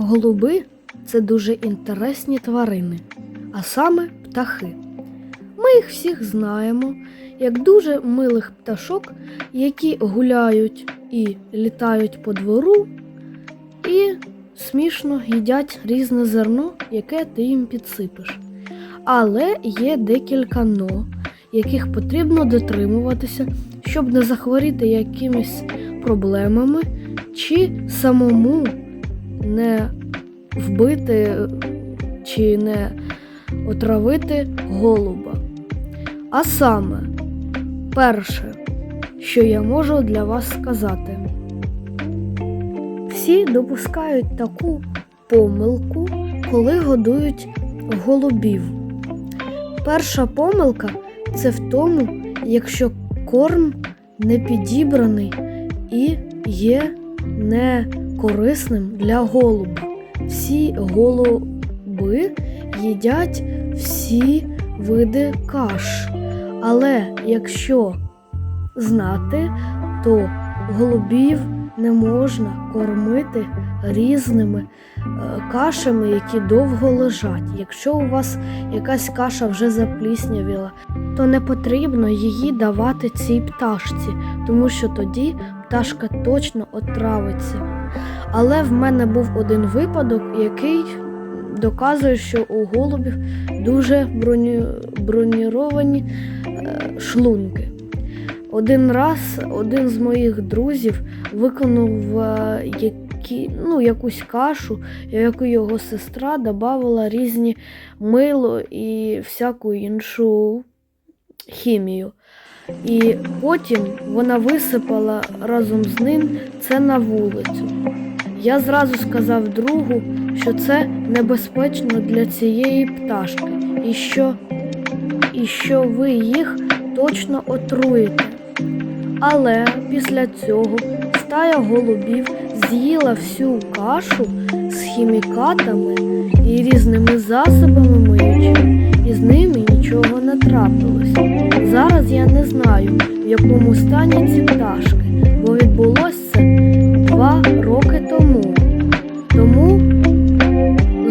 Голуби це дуже інтересні тварини, а саме птахи. Ми їх всіх знаємо як дуже милих пташок, які гуляють і літають по двору, і смішно їдять різне зерно, яке ти їм підсипеш. Але є декілька но, яких потрібно дотримуватися, щоб не захворіти якимись проблемами чи самому не вбити чи не отравити голуба. А саме, перше, що я можу для вас сказати, всі допускають таку помилку, коли годують голубів. Перша помилка це в тому, якщо корм не підібраний і є не корисним для голуба. Всі голуби їдять всі види каш. Але якщо знати, то голубів не можна кормити різними е, кашами, які довго лежать. Якщо у вас якась каша вже запліснявіла, то не потрібно її давати цій пташці, тому що тоді пташка точно отравиться. Але в мене був один випадок, який доказує, що у голубів дуже броні... броніровані е, шлунки. Один раз один з моїх друзів виконав е, які, ну, якусь кашу, яку його сестра додавала різні мило і всяку іншу хімію. І потім вона висипала разом з ним це на вулицю. Я зразу сказав другу, що це небезпечно для цієї пташки, і що, і що ви їх точно отруєте. Але після цього стая голубів з'їла всю кашу з хімікатами і різними засобами миючими, і з ними нічого не трапилось. Зараз я не знаю, в якому стані ці пташки, бо відбулося це два роки тому. Тому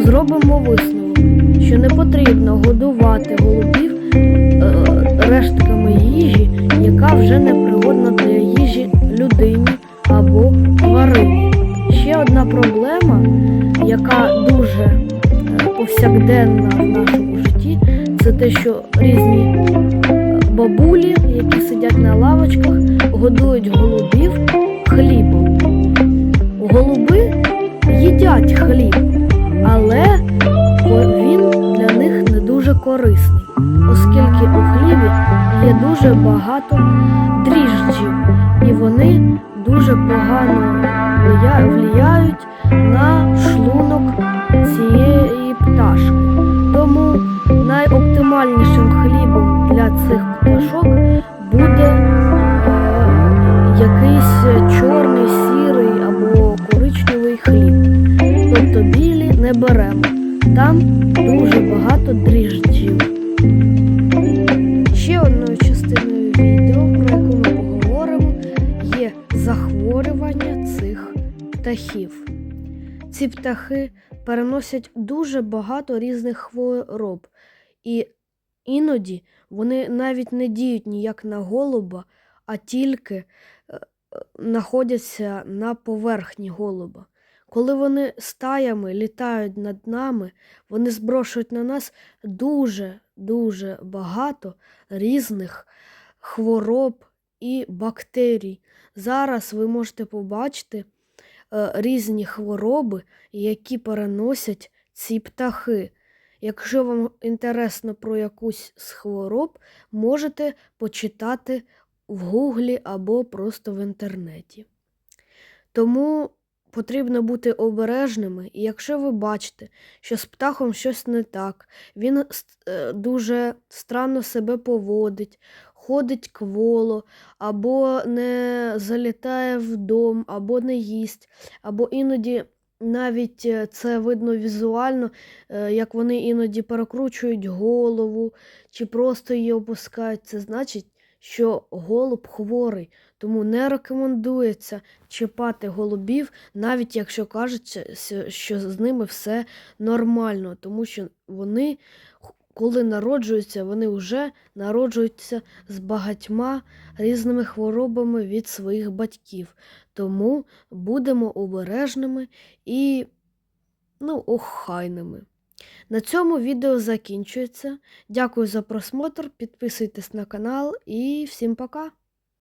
зробимо висновок, що не потрібно годувати голубів е, рештками їжі, яка вже не пригодна для їжі людині або тварині. Ще одна проблема, яка дуже е, повсякденна те, що різні е, бабулі, які сидять на лавочках, годують голубів хлібом. Голуби їдять хліб, але він для них не дуже корисний, оскільки у хлібі є дуже багато дріжджів, і вони дуже погано влия- влияють на шлунок цієї пташки. Тому найоптимальнішим хлібом для цих пташок буде е, якийсь чорний, сірий або коричневий хліб. Тобто білі не беремо. Там дуже багато дріжджів. Ще одною частиною відео, про яку ми поговоримо, є захворювання цих птахів. Ці птахи переносять дуже багато різних хвороб, і іноді вони навіть не діють ніяк на голуба, а тільки е, знаходяться на поверхні голуба. Коли вони стаями літають над нами, вони зброшують на нас дуже дуже багато різних хвороб і бактерій. Зараз ви можете побачити різні хвороби, які переносять ці птахи. Якщо вам інтересно про якусь з хвороб, можете почитати в гуглі або просто в інтернеті. Тому потрібно бути обережними, і якщо ви бачите, що з птахом щось не так, він е, дуже странно себе поводить, ходить кволо, або не залітає в або не їсть, або іноді навіть е, це видно візуально, е, як вони іноді перекручують голову чи просто її опускають. Це значить, що голуб хворий. Тому не рекомендується чіпати голубів, навіть якщо кажеться, що з ними все нормально, тому що вони, коли народжуються, вони вже народжуються з багатьма різними хворобами від своїх батьків. Тому будемо обережними і ну, охайними. На цьому відео закінчується. Дякую за просмотр. Підписуйтесь на канал і всім пока!